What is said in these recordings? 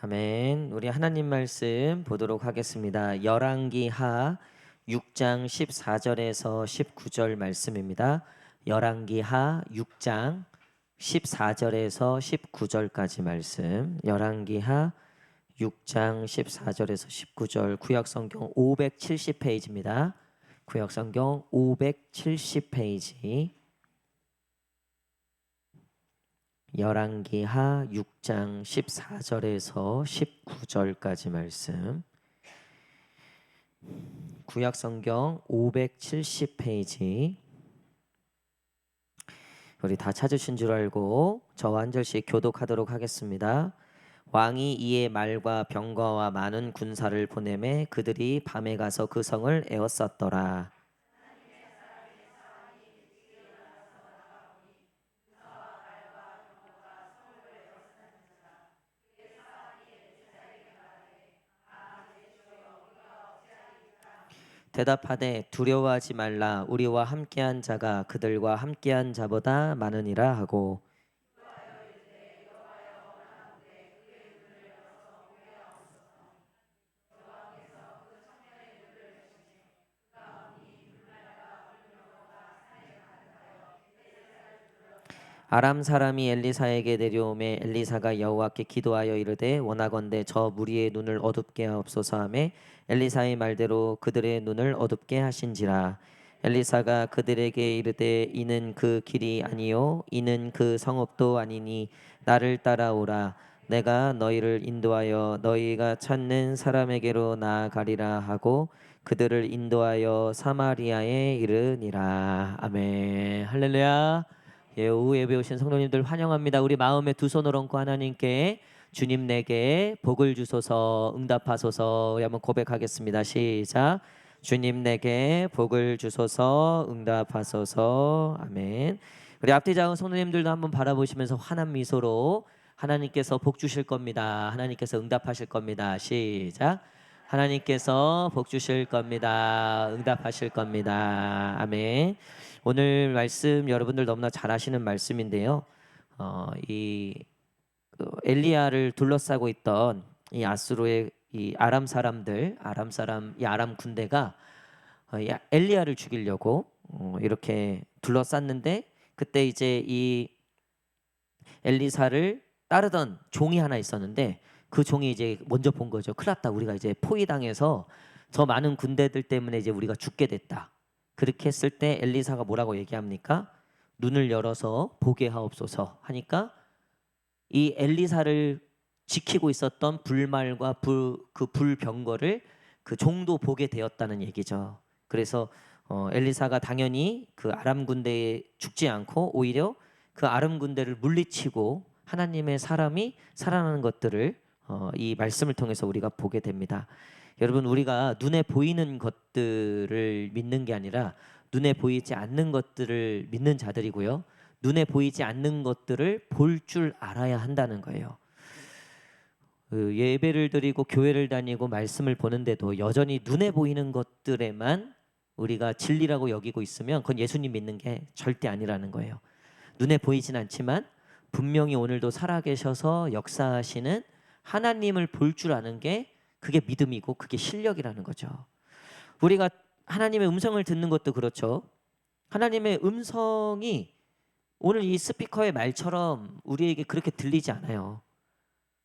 아멘. 우리 하나님 말씀 보도록 하겠습니다. 열왕기하 6장 14절에서 19절 말씀입니다. 열왕기하 6장 14절에서 19절까지 말씀. 열왕기하 6장 14절에서 19절 구약 성경 570페이지입니다. 구약 성경 570페이지. 열왕기하 6장 14절에서 19절까지 말씀. 구약 성경 570페이지. 우리 다 찾으신 줄 알고 저와 한 절씩 교독하도록 하겠습니다. 왕이 이에 말과 병거와 많은 군사를 보내매 그들이 밤에 가서 그 성을 에워쌌더라. 대답하되 두려워하지 말라. 우리와 함께한 자가 그들과 함께한 자보다 많으니라. 하고 아람 사람이 엘리사에게 내려오매 엘리사가 여호와께 기도하여 이르되 원하건대 저 무리의 눈을 어둡게 하옵소서 하매 엘리사의 말대로 그들의 눈을 어둡게 하신지라. 엘리사가 그들에게 이르되 이는 그 길이 아니요 이는 그 성읍도 아니니 나를 따라오라. 내가 너희를 인도하여 너희가 찾는 사람에게로 나아가리라 하고 그들을 인도하여 사마리아에 이르니라. 아멘. 할렐루야 예, 오후 예배 오신 성도님들 환영합니다. 우리 마음에 두 손을 얹고 하나님께 주님 내게 복을 주소서 응답하소서 한번 고백하겠습니다. 시작. 주님 내게 복을 주소서 응답하소서 아멘. 우리 앞뒤 작은 성도님들도 한번 바라보시면서 환한 미소로 하나님께서 복 주실 겁니다. 하나님께서 응답하실 겁니다. 시작. 하나님께서 복 주실 겁니다. 응답하실 겁니다. 아멘. 오늘 말씀 여러분들 너무나 잘 아시는 말씀인데요. 어, 이 그 엘리야를 둘러싸고 있던 이 아수르의 이 아람 사람들, 아람 사람, 이 아람 군대가 어, 이 엘리야를 죽이려고 어, 이렇게 둘러쌌는데 그때 이제 이 엘리사를 따르던 종이 하나 있었는데 그 종이 이제 먼저 본 거죠. 큰일 났다. 우리가 이제 포위당해서 저 많은 군대들 때문에 이제 우리가 죽게 됐다. 그렇게 했을 때 엘리사가 뭐라고 얘기합니까? 눈을 열어서 보게 하옵소서 하니까 이 엘리사를 지키고 있었던 불말과 불, 그 불병거를 그 종도 보게 되었다는 얘기죠. 그래서 어, 엘리사가 당연히 그 아람 군대에 죽지 않고 오히려 그 아람 군대를 물리치고 하나님의 사람이 살아나는 것들을 어, 이 말씀을 통해서 우리가 보게 됩니다. 여러분 우리가 눈에 보이는 것들을 믿는 게 아니라 눈에 보이지 않는 것들을 믿는 자들이고요. 눈에 보이지 않는 것들을 볼 줄 알아야 한다는 거예요. 그 예배를 드리고 교회를 다니고 말씀을 보는데도 여전히 눈에 보이는 것들에만 우리가 진리라고 여기고 있으면 그건 예수님 믿는 게 절대 아니라는 거예요. 눈에 보이진 않지만 분명히 오늘도 살아계셔서 역사하시는 하나님을 볼 줄 아는 게 그게 믿음이고 그게 실력이라는 거죠. 우리가 하나님의 음성을 듣는 것도 그렇죠. 하나님의 음성이 오늘 이 스피커의 말처럼 우리에게 그렇게 들리지 않아요.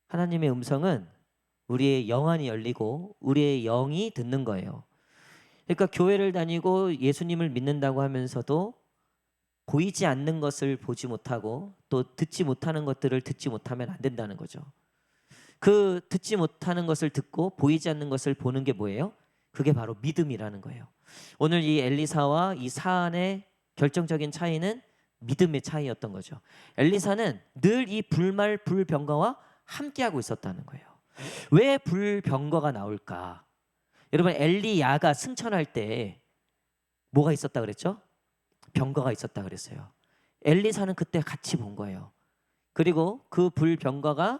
하나님의 음성은 우리의 영안이 열리고 우리의 영이 듣는 거예요. 그러니까 교회를 다니고 예수님을 믿는다고 하면서도 보이지 않는 것을 보지 못하고 또 듣지 못하는 것들을 듣지 못하면 안 된다는 거죠. 그 듣지 못하는 것을 듣고 보이지 않는 것을 보는 게 뭐예요? 그게 바로 믿음이라는 거예요. 오늘 이 엘리사와 이 사안의 결정적인 차이는 믿음의 차이였던 거죠. 엘리사는 늘 이 불말 불병거와 함께하고 있었다는 거예요. 왜 불병거가 나올까? 여러분 엘리야가 승천할 때 뭐가 있었다 그랬죠? 병거가 있었다 그랬어요. 엘리사는 그때 같이 본 거예요. 그리고 그 불병거가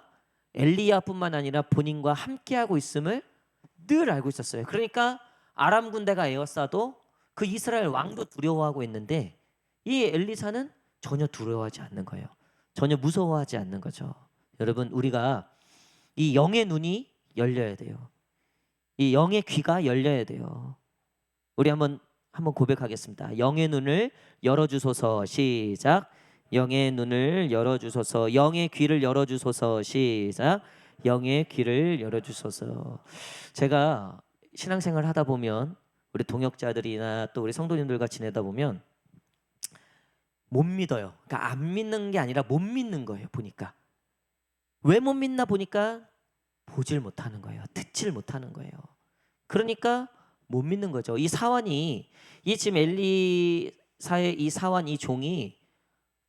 엘리야뿐만 아니라 본인과 함께하고 있음을 늘 알고 있었어요. 그러니까 아람 군대가 에워싸도 그 이스라엘 왕도 두려워하고 있는데 이 엘리사는 전혀 두려워하지 않는 거예요. 전혀 무서워하지 않는 거죠. 여러분 우리가 이 영의 눈이 열려야 돼요. 이 영의 귀가 열려야 돼요. 우리 한번 한번 고백하겠습니다. 영의 눈을 열어 주소서. 시작. 영의 눈을 열어 주소서. 영의 귀를 열어 주소서. 시작. 영의 귀를 열어 주소서. 제가 신앙생활 하다 보면 우리 동역자들이나 또 우리 성도님들과 지내다 보면 못 믿어요. 그러니까 안 믿는 게 아니라 못 믿는 거예요. 보니까 왜 못 믿나 보니까 보질 못하는 거예요. 듣질 못하는 거예요. 그러니까 못 믿는 거죠. 이 사환이 이 지금 엘리사의 이 사환 이 종이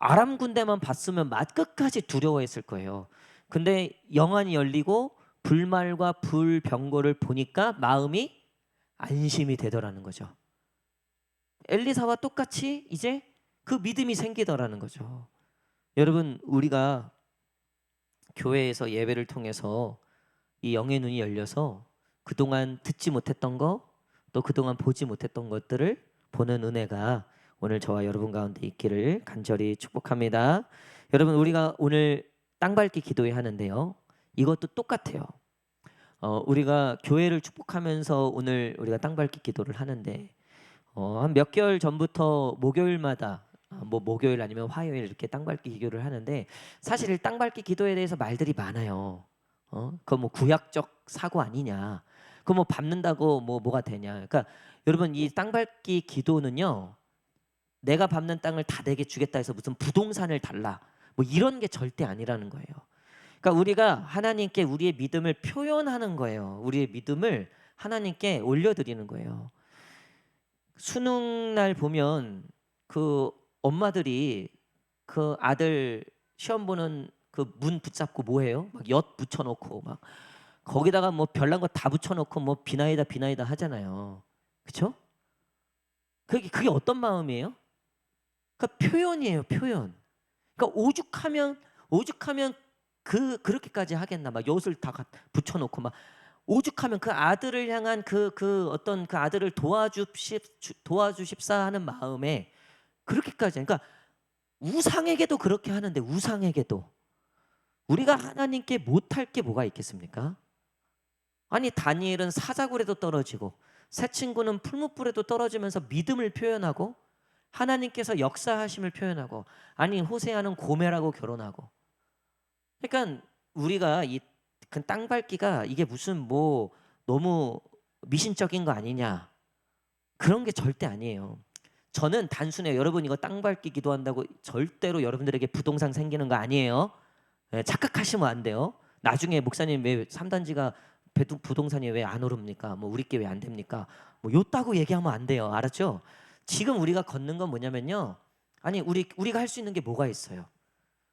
아람 군대만 봤으면 맛 끝까지 두려워했을 거예요. 근데 영안이 열리고 불말과 불병거를 보니까 마음이 안심이 되더라는 거죠. 엘리사와 똑같이 이제 그 믿음이 생기더라는 거죠. 여러분 우리가 교회에서 예배를 통해서 이 영의 눈이 열려서 그동안 듣지 못했던 거 또 그동안 보지 못했던 것들을 보는 은혜가 오늘 저와 여러분 가운데 있기를 간절히 축복합니다. 여러분 우리가 오늘 땅밟기 기도회 하는데요. 이것도 똑같아요. 어, 우리가 교회를 축복하면서 오늘 우리가 땅밟기 기도를 하는데 어, 한 몇 개월 전부터 목요일마다 아, 뭐 목요일 아니면 화요일 이렇게 땅밟기 기도를 하는데 사실 땅밟기 기도에 대해서 말들이 많아요. 어? 그거 뭐 구약적 사고 아니냐? 그거 뭐 밟는다고 뭐 뭐가 되냐? 그러니까 여러분 이 땅밟기 기도는요. 내가 밟는 땅을 다 내게 주겠다 해서 무슨 부동산을 달라 뭐 이런 게 절대 아니라는 거예요. 그러니까 우리가 하나님께 우리의 믿음을 표현하는 거예요. 우리의 믿음을 하나님께 올려드리는 거예요. 수능 날 보면 그 엄마들이 그 아들 시험 보는 그 문 붙잡고 뭐해요? 막 엿 붙여놓고 막 거기다가 뭐 별난 거 다 붙여놓고 뭐 비나이다 비나이다 하잖아요. 그렇죠? 그게 그게 어떤 마음이에요? 그 표현이에요, 표현. 그러니까 오죽하면 오죽하면 그 그렇게까지 하겠나 막 엿을 다 가- 붙여 놓고 막 오죽하면 그 아들을 향한 그그 어떤 그 아들을 도와주십 주- 도와주십사 하는 마음에 그렇게까지 그러니까 우상에게도 그렇게 하는데 우상에게도 우리가 하나님께 못할 게 뭐가 있겠습니까? 아니 다니엘은 사자굴에도 떨어지고 새 친구는 풀무불에도 떨어지면서 믿음을 표현하고 하나님께서 역사하심을 표현하고 아니 호세아는 고멜하고 결혼하고 그러니까 우리가 이 그 땅밟기가 이게 무슨 뭐 너무 미신적인 거 아니냐 그런 게 절대 아니에요. 저는 단순해요. 여러분 이거 땅밟기 기도한다고 절대로 여러분들에게 부동산 생기는 거 아니에요. 예, 착각하시면 안 돼요. 나중에 목사님 왜 3단지가 부동산이 왜 안 오릅니까? 뭐 우리께 왜안 됩니까? 뭐 요따고 얘기하면 안 돼요. 알았죠? 지금 우리가 걷는 건 뭐냐면요. 아니 우리 우리가 할 수 있는 게 뭐가 있어요?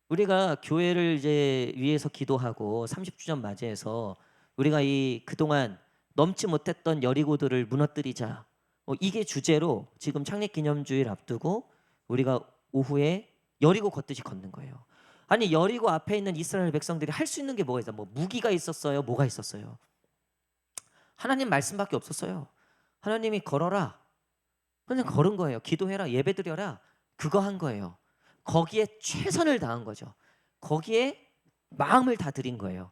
우리가 교회를 이제 위해서 기도하고 30주년 맞이해서 우리가 이 그동안 넘지 못했던 여리고들을 무너뜨리자. 어, 이게 주제로 지금 창립 기념주일 앞두고 우리가 오후에 여리고 걷듯이 걷는 거예요. 아니 여리고 앞에 있는 이스라엘 백성들이 할 수 있는 게 뭐가 있어? 뭐 무기가 있었어요? 뭐가 있었어요? 하나님 말씀밖에 없었어요. 하나님이 걸어라. 그냥 걸은 거예요. 기도해라. 예배 드려라. 그거 한 거예요. 거기에 최선을 다한 거죠. 거기에 마음을 다 드린 거예요.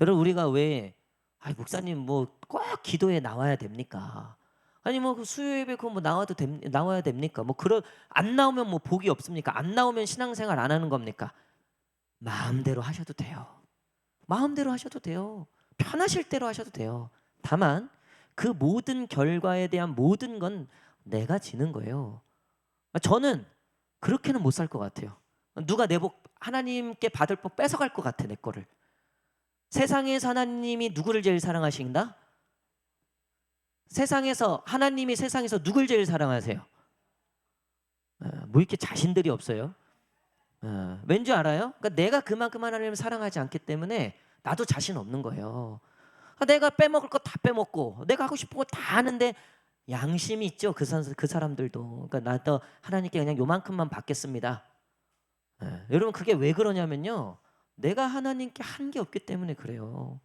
여러분 우리가 왜 아, 목사님 뭐 꼭 기도에 나와야 됩니까? 아니 뭐그 수요 예배 그거 뭐 나와도 됩, 나와야 됩니까? 뭐 그런 안 나오면 뭐 복이 없습니까? 안 나오면 신앙생활 안 하는 겁니까? 마음대로 하셔도 돼요. 마음대로 하셔도 돼요. 편하실 대로 하셔도 돼요. 다만 그 모든 결과에 대한 모든 건 내가 지는 거예요. 저는 그렇게는 못 살 것 같아요. 누가 내 복 하나님께 받을 복 뺏어갈 것 같아 내 거를. 세상에서 하나님이 누구를 제일 사랑하신다? 세상에서 하나님이 세상에서 누굴 제일 사랑하세요? 어, 뭐 이렇게 자신들이 없어요? 어, 왠지 알아요? 그러니까 내가 그만큼 하나님을 사랑하지 않기 때문에 나도 자신 없는 거예요. 아, 내가 빼먹을 거 다 빼먹고 내가 하고 싶은 거 다 하는데 양심이 있죠 그, 사, 그 사람들도. 그러니까 나도 하나님께 그냥 요만큼만 받겠습니다. 예, 여러분 그게 왜 그러냐면요. 내가 하나님께 한 게 없기 때문에 그래요.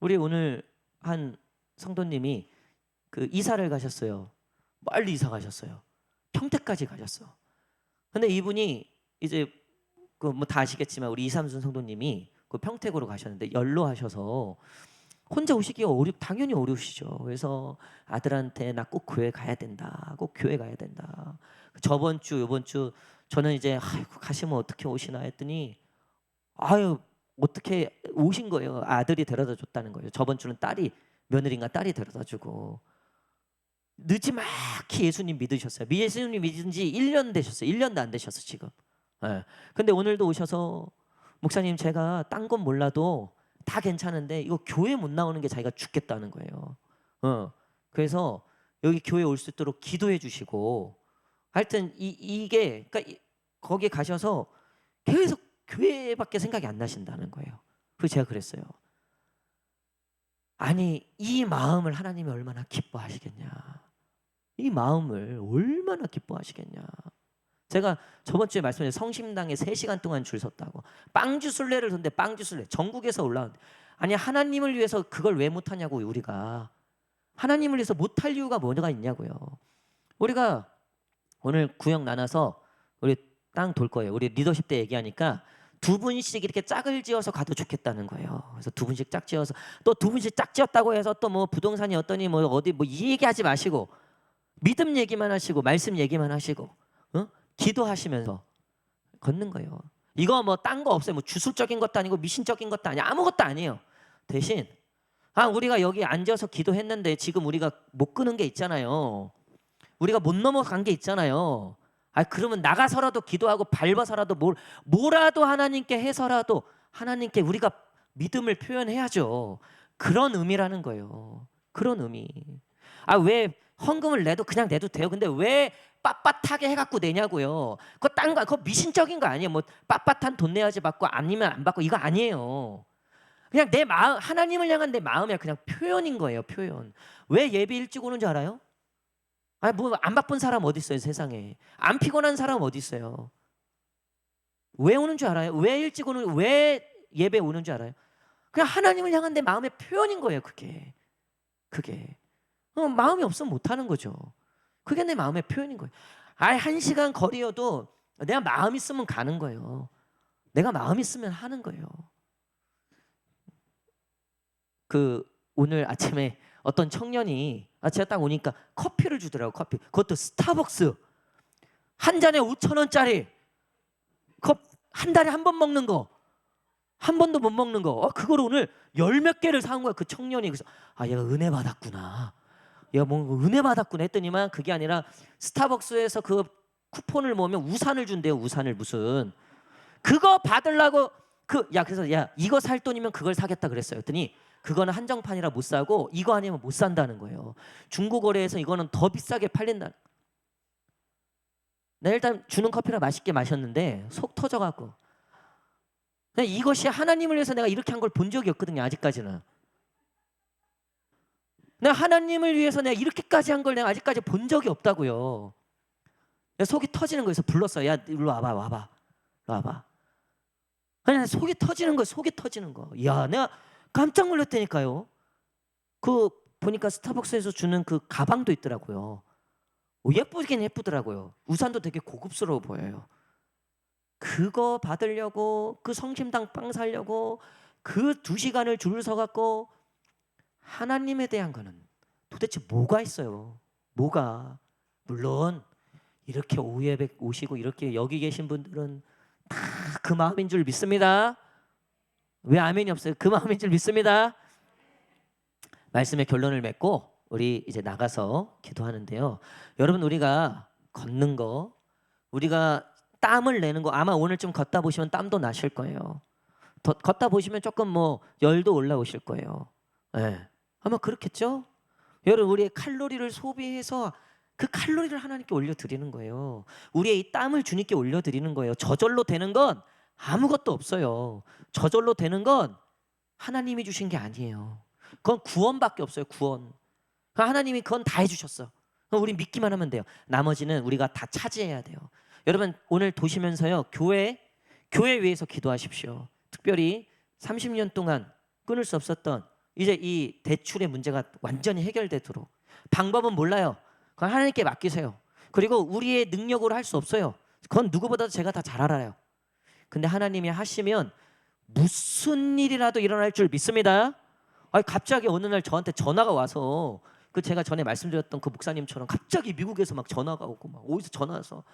우리 오늘 한 성도님이 그 이사를 가셨어요. 멀리 이사 가셨어요. 평택까지 가셨어. 근데 이분이 이제 그 뭐 다 아시겠지만 우리 이삼순 성도님이 그 평택으로 가셨는데 연로 하셔서 혼자 오시기가 어려 당연히 어려우시죠. 그래서 아들한테 나 꼭 교회 가야 된다. 꼭 교회 가야 된다. 저번 주 이번 주 저는 이제 아이고 가시면 어떻게 오시나 했더니 아유 어떻게 오신 거예요. 아들이 데려다 줬다는 거예요. 저번 주는 딸이 며느리인가 딸이 데려다 주고 늦지막히 예수님 믿으셨어요. 예수님 믿은 지 1년 되셨어요. 1년도 안 되셨어 지금. 예. 근데 오늘도 오셔서 목사님 제가 딴 건 몰라도 다 괜찮은데 이거 교회 못 나오는 게 자기가 죽겠다는 거예요. 어. 그래서 여기 교회 올 수 있도록 기도해 주시고 하여튼 이 이게 그러니까 이- 거기 가셔서 계속 교회밖에 생각이 안 나신다는 거예요. 그래서 제가 그랬어요. 아니 이 마음을 하나님이 얼마나 기뻐하시겠냐. 이 마음을 얼마나 기뻐하시겠냐. 제가 저번 주에 말씀드린 성심당에 3시간 동안 줄 섰다고. 빵주 순례를 섰는데 빵주 순례 전국에서 올라온 아니 하나님을 위해서 그걸 왜 못 하냐고 우리가 하나님을 위해서 못 할 이유가 뭐가 있냐고요. 우리가 오늘 구역 나눠서 우리 땅 돌 거예요. 우리 리더십 때 얘기하니까 두 분씩 이렇게 짝을 지어서 가도 좋겠다는 거예요. 그래서 두 분씩 짝 지어서 또 두 분씩 짝 지었다고 해서 또 뭐 부동산이 어떠니 뭐 어디 뭐 이 얘기하지 마시고 믿음 얘기만 하시고 말씀 얘기만 하시고 어? 기도하시면서 걷는 거예요. 이거 뭐 딴 거 없어요. 뭐 주술적인 것도 아니고 미신적인 것도 아니야. 아무것도 아니에요. 대신 아 우리가 여기 앉아서 기도했는데 지금 우리가 못 끄는 게 있잖아요. 우리가 못 넘어간 게 있잖아요. 아 그러면 나가서라도 기도하고 밟아서라도 뭘 뭐라도 하나님께 해서라도 하나님께 우리가 믿음을 표현해야죠. 그런 의미라는 거예요. 그런 의미. 아 왜 헌금을 내도 그냥 내도 돼요. 근데 왜 빳빳하게 해갖고 내냐고요. 그거 딴 거, 그거 미신적인 거 아니에요. 뭐 빳빳한 돈 내야지 받고 아니면 안 받고 이거 아니에요. 그냥 내 마음 하나님을 향한 내 마음이 그냥 표현인 거예요. 표현. 왜 예배 일찍 오는 줄 알아요? 아니 뭐 안 바쁜 사람 어디 있어요 세상에? 안 피곤한 사람 어디 있어요? 왜 오는 줄 알아요? 왜 일찍 오는 왜 예배 오는 줄 알아요? 그냥 하나님을 향한 내 마음의 표현인 거예요. 그게 그게 어, 마음이 없으면 못 하는 거죠. 그게 내 마음의 표현인 거예요. 아예 한 시간 거리여도 내가 마음 있으면 가는 거예요. 내가 마음 있으면 하는 거예요. 그 오늘 아침에 어떤 청년이 아 제가 딱 오니까 커피를 주더라고 커피. 그것도 스타벅스 한 잔에 5천 원짜리 컵 한 달에 한 번 먹는 거. 한 번도 못 먹는 거. 어, 그걸 오늘 열 몇 개를 사온 거야. 그 청년이 그래서 아 얘가 은혜 받았구나. 얘가 뭐 은혜 받았구나 했더니만 그게 아니라 스타벅스에서 그 쿠폰을 모으면 우산을 준대요. 우산을 무슨 그거 받으려고 그 야 그래서 야 이거 살 돈이면 그걸 사겠다 그랬어요. 했더니 그거는 한정판이라 못 사고 이거 아니면 못 산다는 거예요. 중고 거래에서 이거는 더 비싸게 팔린다. 나 일단 주는 커피를 맛있게 마셨는데 속 터져갖고 이것이 하나님을 위해서 내가 이렇게 한 걸 본 적이 없거든요. 아직까지는. 내가 하나님을 위해서 내가 이렇게까지 한 걸 내가 아직까지 본 적이 없다고요. 속이 터지는 거에서 불렀어. 야, 일로 와봐, 와봐, 와봐. 그냥 속이 터지는 거, 속이 터지는 거. 야, 내가 깜짝 놀랐다니까요. 그 보니까 스타벅스에서 주는 그 가방도 있더라고요. 오, 예쁘긴 예쁘더라고요. 우산도 되게 고급스러워 보여요. 그거 받으려고 그 성심당 빵 사려고 그 두 시간을 줄 서갖고 하나님에 대한 거는 도대체 뭐가 있어요? 뭐가 물론 이렇게 오예백 오시고 이렇게 여기 계신 분들은 다 그 마음인 줄 믿습니다. 왜 아멘이 없어요? 그 마음인 줄 믿습니다. 말씀의 결론을 맺고 우리 이제 나가서 기도하는데요. 여러분 우리가 걷는 거 우리가 땀을 내는 거 아마 오늘 좀 걷다 보시면 땀도 나실 거예요. 더, 걷다 보시면 조금 뭐 열도 올라오실 거예요. 예. 아마 그렇겠죠? 여러분 우리의 칼로리를 소비해서 그 칼로리를 하나님께 올려 드리는 거예요. 우리의 이 땀을 주님께 올려 드리는 거예요. 저절로 되는 건 아무것도 없어요. 저절로 되는 건 하나님이 주신 게 아니에요. 그건 구원밖에 없어요. 구원. 하나님이 그건 다 해주셨어. 우리 믿기만 하면 돼요. 나머지는 우리가 다 차지해야 돼요. 여러분 오늘 도시면서요 교회 교회 위해서 기도하십시오. 특별히 30년 동안 끊을 수 없었던 이제 이 대출의 문제가 완전히 해결되도록 방법은 몰라요. 그건 하나님께 맡기세요. 그리고 우리의 능력으로 할 수 없어요. 그건 누구보다도 제가 다 잘 알아요. 근데 하나님이 하시면 무슨 일이라도 일어날 줄 믿습니다. 아니 갑자기 어느 날 저한테 전화가 와서 그 제가 전에 말씀드렸던 그 목사님처럼 갑자기 미국에서 막 전화가 오고 막 어디서 전화 와서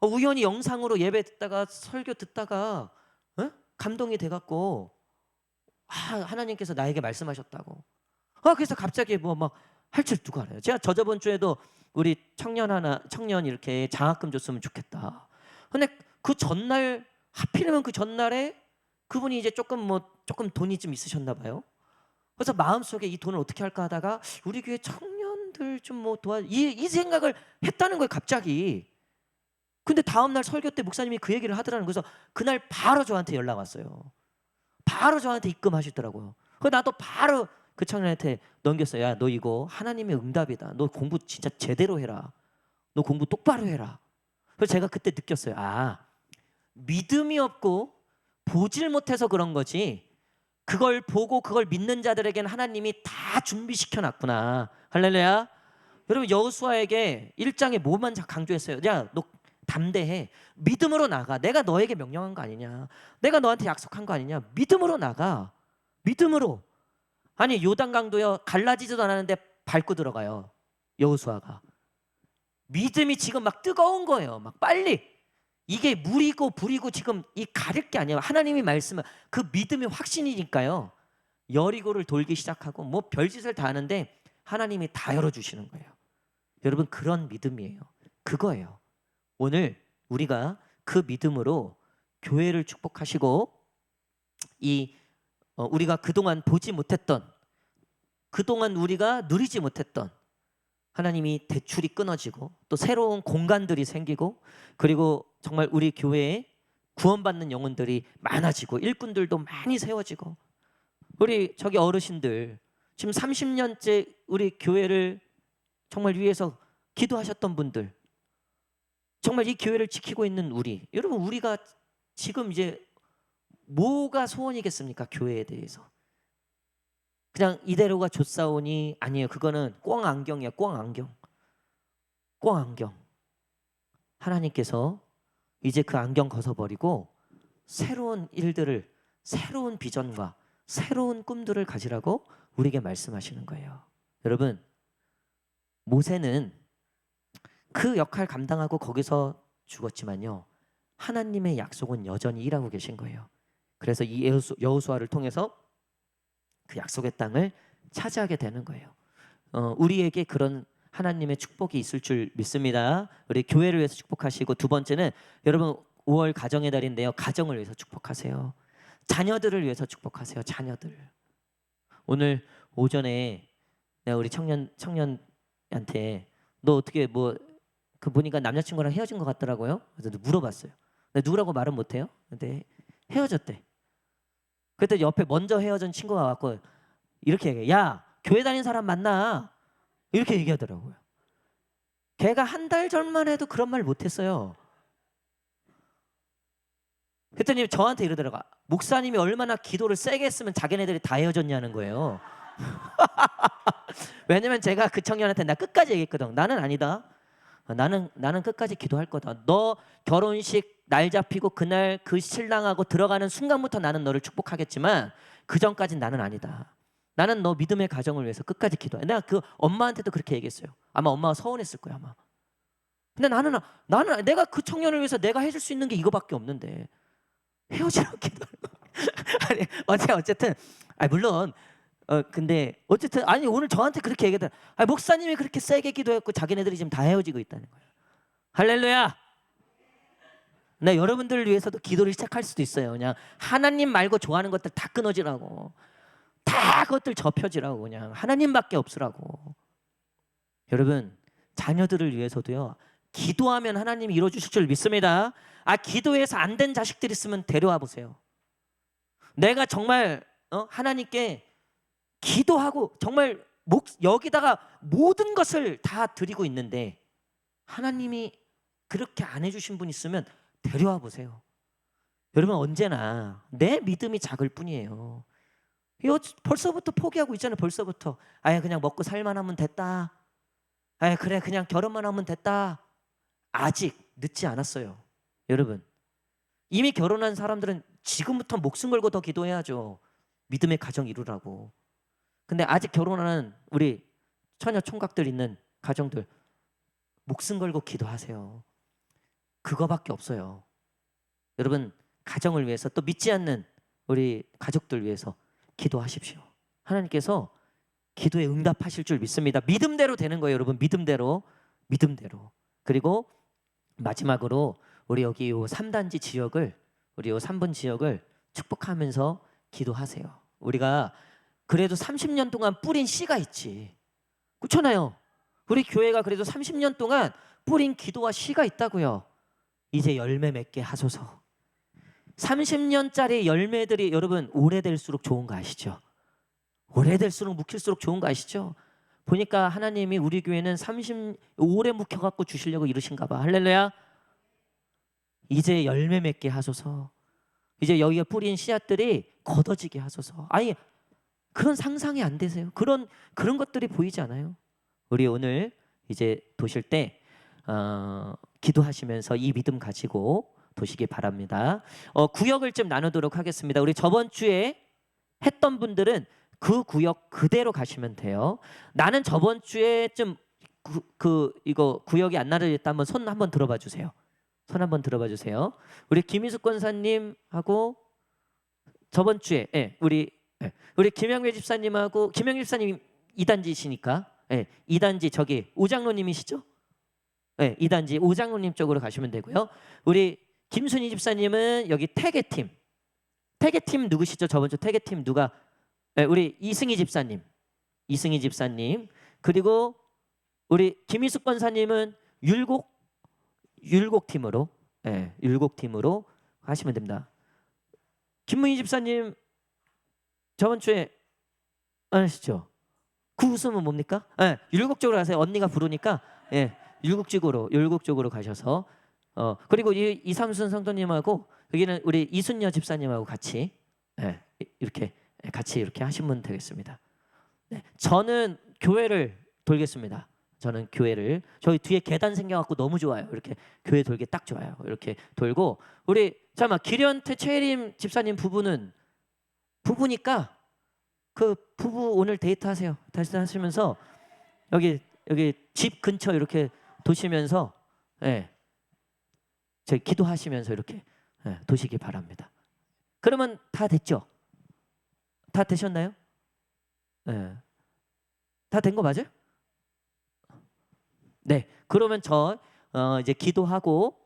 어, 우연히 영상으로 예배 듣다가 설교 듣다가 어? 감동이 돼갖고 아, 하나님께서 나에게 말씀하셨다고. 아 그래서 갑자기 뭐 막 할 줄 누가 알아요? 제가 저 저번 주에도 우리 청년 하나 청년 이렇게 장학금 줬으면 좋겠다. 근데 그 전날 하필이면 그 전날에 그분이 이제 조금 뭐 조금 돈이 좀 있으셨나 봐요. 그래서 마음속에 이 돈을 어떻게 할까 하다가 우리 교회 청년들 좀 뭐 도와 이, 이 생각을 했다는 거예요 갑자기. 근데 다음 날 설교 때 목사님이 그 얘기를 하더라는. 그래서 그날 바로 저한테 연락 왔어요. 바로 저한테 입금하시더라고요. 그 나도 바로 그 청년한테 넘겼어요. 야, 너 이거 하나님의 응답이다. 너 공부 진짜 제대로 해라. 너 공부 똑바로 해라. 그래서 제가 그때 느꼈어요. 아, 믿음이 없고 보질 못해서 그런 거지. 그걸 보고 그걸 믿는 자들에게는 하나님이 다 준비시켜 놨구나. 할렐루야. 여러분 여호수아에게 1장에 뭐만 강조했어요. 야, 너 담대해. 믿음으로 나가. 내가 너에게 명령한 거 아니냐. 내가 너한테 약속한 거 아니냐. 믿음으로 나가. 믿음으로. 아니 요단강도요 갈라지지도 않았는데 밟고 들어가요. 여호수아가. 믿음이 지금 막 뜨거운 거예요. 막 빨리. 이게 물이고 불이고 지금 이 가릴 게 아니에요. 하나님이 말씀은 그 믿음이 확신이니까요. 여리고를 돌기 시작하고 뭐 별짓을 다 하는데 하나님이 다 열어주시는 거예요. 여러분 그런 믿음이에요. 그거예요. 오늘 우리가 그 믿음으로 교회를 축복하시고 이 어, 우리가 그동안 보지 못했던 그동안 우리가 누리지 못했던 하나님이 대출이 끊어지고 또 새로운 공간들이 생기고 그리고 정말 우리 교회에 구원받는 영혼들이 많아지고 일꾼들도 많이 세워지고 우리 저기 어르신들 지금 30년째 우리 교회를 정말 위해서 기도하셨던 분들 정말 이 교회를 지키고 있는 우리 여러분 우리가 지금 이제 뭐가 소원이겠습니까? 교회에 대해서. 그냥 이대로가 좋사오니 아니에요. 그거는 꽝 안경이야 꽝 안경. 꽝 안경. 하나님께서 이제 그 안경 벗어버리고 새로운 일들을 새로운 비전과 새로운 꿈들을 가지라고 우리에게 말씀하시는 거예요. 여러분 모세는 그 역할 감당하고 거기서 죽었지만요 하나님의 약속은 여전히 일하고 계신 거예요 그래서 이 여호수- 여호수아를 통해서 그 약속의 땅을 차지하게 되는 거예요. 어, 우리에게 그런 하나님의 축복이 있을 줄 믿습니다. 우리 교회를 위해서 축복하시고 두 번째는 여러분 5월 가정의 달인데요. 가정을 위해서 축복하세요. 자녀들을 위해서 축복하세요. 자녀들. 오늘 오전에 내가 우리 청년 청년한테 너 어떻게 뭐 그 보니까 남자친구랑 헤어진 것 같더라고요. 그래서 물어봤어요. 근데 누구라고 말은 못해요. 근데 헤어졌대. 그때 옆에 먼저 헤어진 친구가 왔고 이렇게 얘기해. 야 교회 다니는 사람 만나. 이렇게 얘기하더라고요. 걔가 한 달 전만 해도 그런 말 못했어요. 그랬더니 저한테 이러더라고. 목사님이 얼마나 기도를 세게 했으면 자기네들이 다 헤어졌냐는 거예요. 왜냐면 제가 그 청년한테 나 끝까지 얘기했거든. 나는 아니다. 나는 나는 끝까지 기도할 거다. 너 결혼식 날 잡히고 그날 그 신랑하고 들어가는 순간부터 나는 너를 축복하겠지만 그 전까진 나는 아니다. 나는 너 믿음의 가정을 위해서 끝까지 기도해. 내가 그 엄마한테도 그렇게 얘기했어요. 아마 엄마가 서운했을 거야 아마. 근데 나는 나는 내가 그 청년을 위해서 내가 해줄 수 있는 게 이거밖에 없는데 헤어지라고 거. 아니 어째 어쨌든 아 물론 어 근데 어쨌든 아니 오늘 저한테 그렇게 얘기하더라. 아 목사님이 그렇게 세게 기도했고 자기네들이 지금 다 헤어지고 있다는 거예요. 할렐루야. 네, 여러분들을 위해서도 기도를 시작할 수도 있어요. 그냥 하나님 말고 좋아하는 것들 다 끊어지라고. 다 그것들 접혀지라고 그냥 하나님밖에 없으라고. 여러분, 자녀들을 위해서도요. 기도하면 하나님이 이루어 주실 줄 믿습니다. 아, 기도해서 안 된 자식들 있으면 데려와 보세요. 내가 정말 어? 하나님께 기도하고 정말 목, 여기다가 모든 것을 다 드리고 있는데 하나님이 그렇게 안 해주신 분 있으면 데려와 보세요. 여러분 언제나 내 믿음이 작을 뿐이에요. 이거 벌써부터 포기하고 있잖아요. 벌써부터 아예 그냥 먹고 살만 하면 됐다. 아예 그래 그냥 결혼만 하면 됐다. 아직 늦지 않았어요. 여러분 이미 결혼한 사람들은 지금부터 목숨 걸고 더 기도해야죠. 믿음의 가정 이루라고. 근데 아직 결혼하는 우리 처녀 총각들 있는 가정들 목숨 걸고 기도하세요. 그거밖에 없어요. 여러분 가정을 위해서 또 믿지 않는 우리 가족들 위해서 기도하십시오. 하나님께서 기도에 응답하실 줄 믿습니다. 믿음대로 되는 거예요, 여러분. 믿음대로, 믿음대로. 그리고 마지막으로 우리 여기 요 3단지 지역을 우리 요 3분 지역을 축복하면서 기도하세요. 우리가 그래도 30년 동안 뿌린 씨가 있지. 그렇잖아요. 우리 교회가 그래도 30년 동안 뿌린 기도와 씨가 있다고요. 이제 열매 맺게 하소서. 30년짜리 열매들이 여러분 오래될수록 좋은 거 아시죠? 오래될수록 묵힐수록 좋은 거 아시죠? 보니까 하나님이 우리 교회는 30 오래 묵혀 갖고 주시려고 이러신가 봐. 할렐루야. 이제 열매 맺게 하소서. 이제 여기가 뿌린 씨앗들이 걷어지게 하소서. 아니 그런 상상이 안 되세요? 그런 그런 것들이 보이지 않아요? 우리 오늘 이제 도실 때 어, 기도하시면서 이 믿음 가지고 도시기 바랍니다. 어, 구역을 좀 나누도록 하겠습니다. 우리 저번 주에 했던 분들은 그 구역 그대로 가시면 돼요. 나는 저번 주에 좀그 이거 구역이 안 나눠졌다 한번 손 한번 들어봐 주세요. 손 한번 들어봐 주세요. 우리 김희숙 권사님하고 저번 주에 예, 우리 예, 우리 김영배 집사님하고 김영배 집사님 이단지시니까 예, 이단지 저기 오장로님이시죠? 예, 이단지 오장로님 쪽으로 가시면 되고요. 우리 김순희 집사님은 여기 태계팀 태계팀 누구시죠? 저번 주 태계팀 누가? 예, 우리 이승희 집사님, 이승희 집사님 그리고 우리 김희숙 권사님은 율곡 율곡 팀으로 예, 율곡 팀으로 하시면 됩니다. 김문희 집사님 저번 주에 안 하시죠? 그 웃음은 뭡니까? 예, 율곡 쪽으로 가세요. 언니가 부르니까 예, 율곡 쪽으로 율곡 쪽으로 가셔서 어 그리고 이 이삼순 성도님하고 여기는 우리 이순녀 집사님하고 같이 예, 이- 이렇게 예, 같이 이렇게 하시면 되겠습니다. 네, 저는 교회를 돌겠습니다. 저는 교회를 저희 뒤에 계단 생겨갖고 너무 좋아요. 이렇게 교회 돌기 딱 좋아요. 이렇게 돌고 우리 잠깐 기련태 최혜림 집사님 부부는 부부니까 그 부부 오늘 데이트하세요. 다시 하시면서 여기 여기 집 근처 이렇게 도시면서 예. 저희 기도하시면서 이렇게 예, 도시기 바랍니다. 그러면 다 됐죠? 다 되셨나요? 예. 다 된 거 맞아요? 네. 그러면 저 어, 이제 기도하고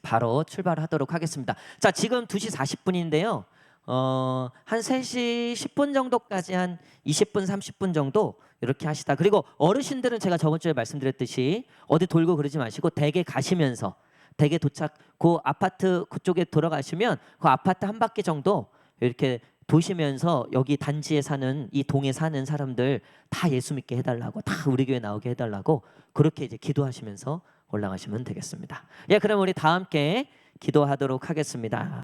바로 출발하도록 하겠습니다. 자, 지금 2시 40분인데요. 어, 한 3시 10분 정도까지 한 20분 30분 정도 이렇게 하시다. 그리고 어르신들은 제가 저번 주에 말씀드렸듯이 어디 돌고 그러지 마시고 댁에 가시면서 댁에 도착 그 아파트 그쪽에 돌아가시면 그 아파트 한 바퀴 정도 이렇게 도시면서 여기 단지에 사는 이 동에 사는 사람들 다 예수 믿게 해달라고 다 우리 교회 나오게 해달라고 그렇게 이제 기도하시면서 올라가시면 되겠습니다. 예, 그럼 우리 다 함께 기도하도록 하겠습니다.